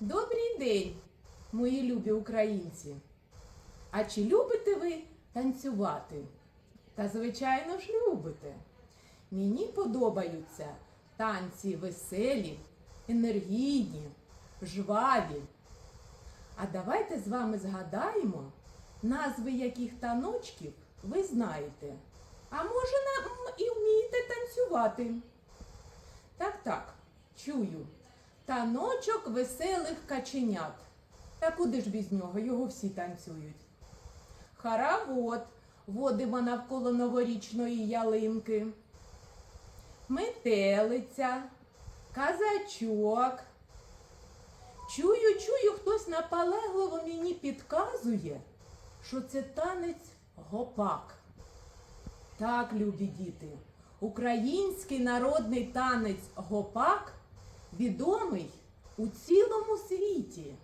Добрий день, мої любі українці! А чи любите ви танцювати? Та, звичайно ж, любите. Мені подобаються танці веселі, енергійні, жваві. А давайте з вами згадаємо, назви яких таночків ви знаєте. А може нам і вмієте танцювати? Так, так, чую. Таночок веселих каченят. Та куди ж без нього? Його всі танцюють. Хоровод водимо навколо новорічної ялинки. Метелиця, казачок. Чую, чую, хтось наполегливо мені підказує, що це танець гопак. Так, любі діти, український народний танець гопак відомий у цілому світі.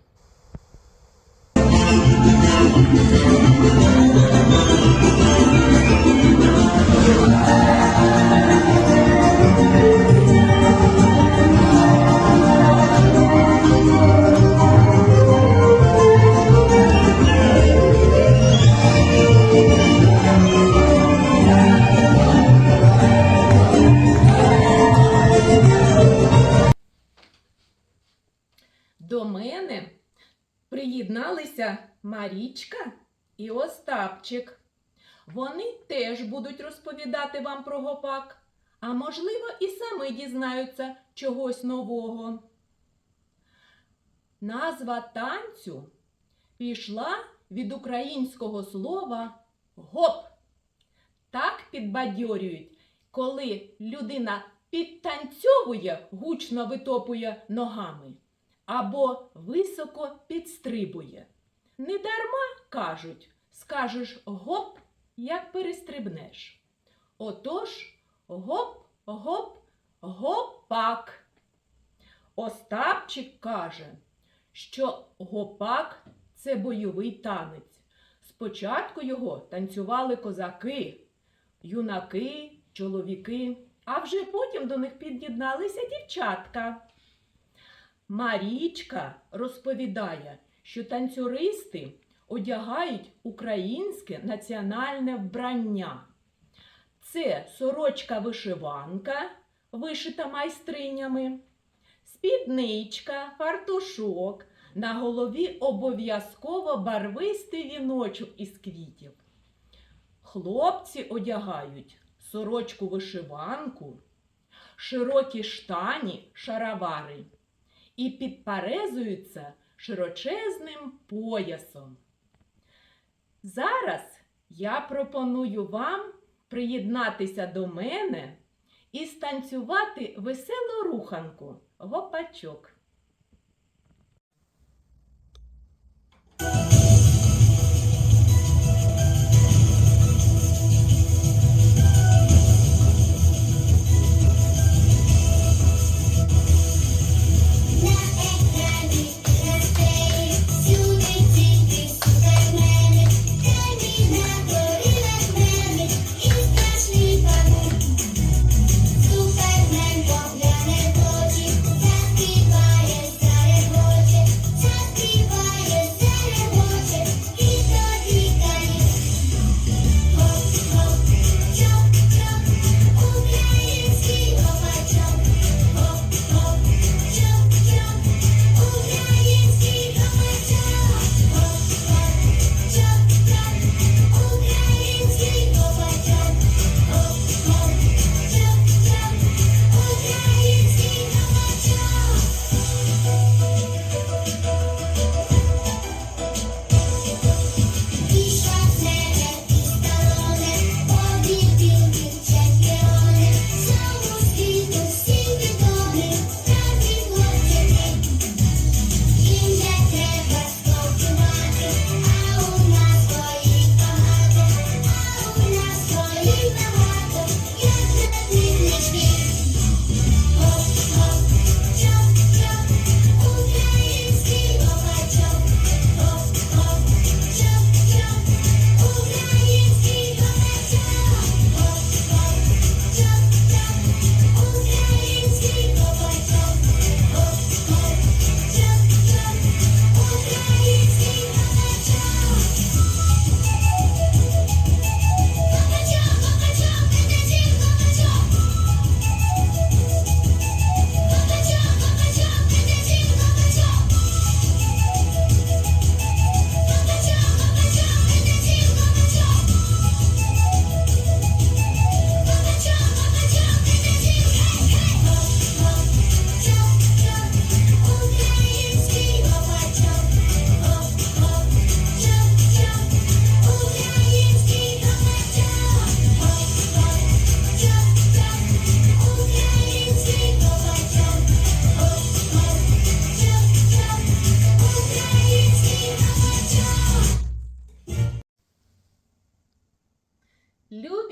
Мене приєдналися Марічка і Остапчик. Вони теж будуть розповідати вам про гопак, а можливо, і самі дізнаються чогось нового. Назва танцю пішла від українського слова гоп. Так підбадьорюють, коли людина підтанцьовує, гучно витопує ногами або високо підстрибує. Недарма кажуть, скажеш гоп, як перестрибнеш. Отож, гоп, гоп, гопак. Остапчик каже, що гопак це бойовий танець. Спочатку його танцювали козаки, юнаки, чоловіки, а вже потім до них під'єдналися дівчатка. Марічка розповідає, що танцюристи одягають українське національне вбрання. Це сорочка-вишиванка, вишита майстринями, спідничка, фартушок, на голові обов'язково барвистий віночок із квітів. Хлопці одягають сорочку-вишиванку, широкі штані, шаровари і підперезуються широчезним поясом. Зараз я пропоную вам приєднатися до мене і станцювати веселу руханку гопачок.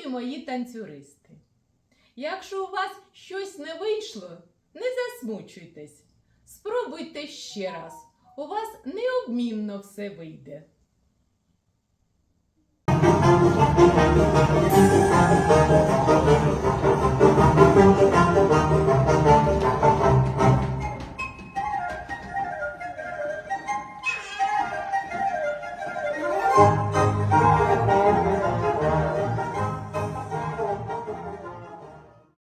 Мої танцюристи. Якщо у вас щось не вийшло, не засмучуйтесь. Спробуйте ще раз. У вас неодмінно все вийде.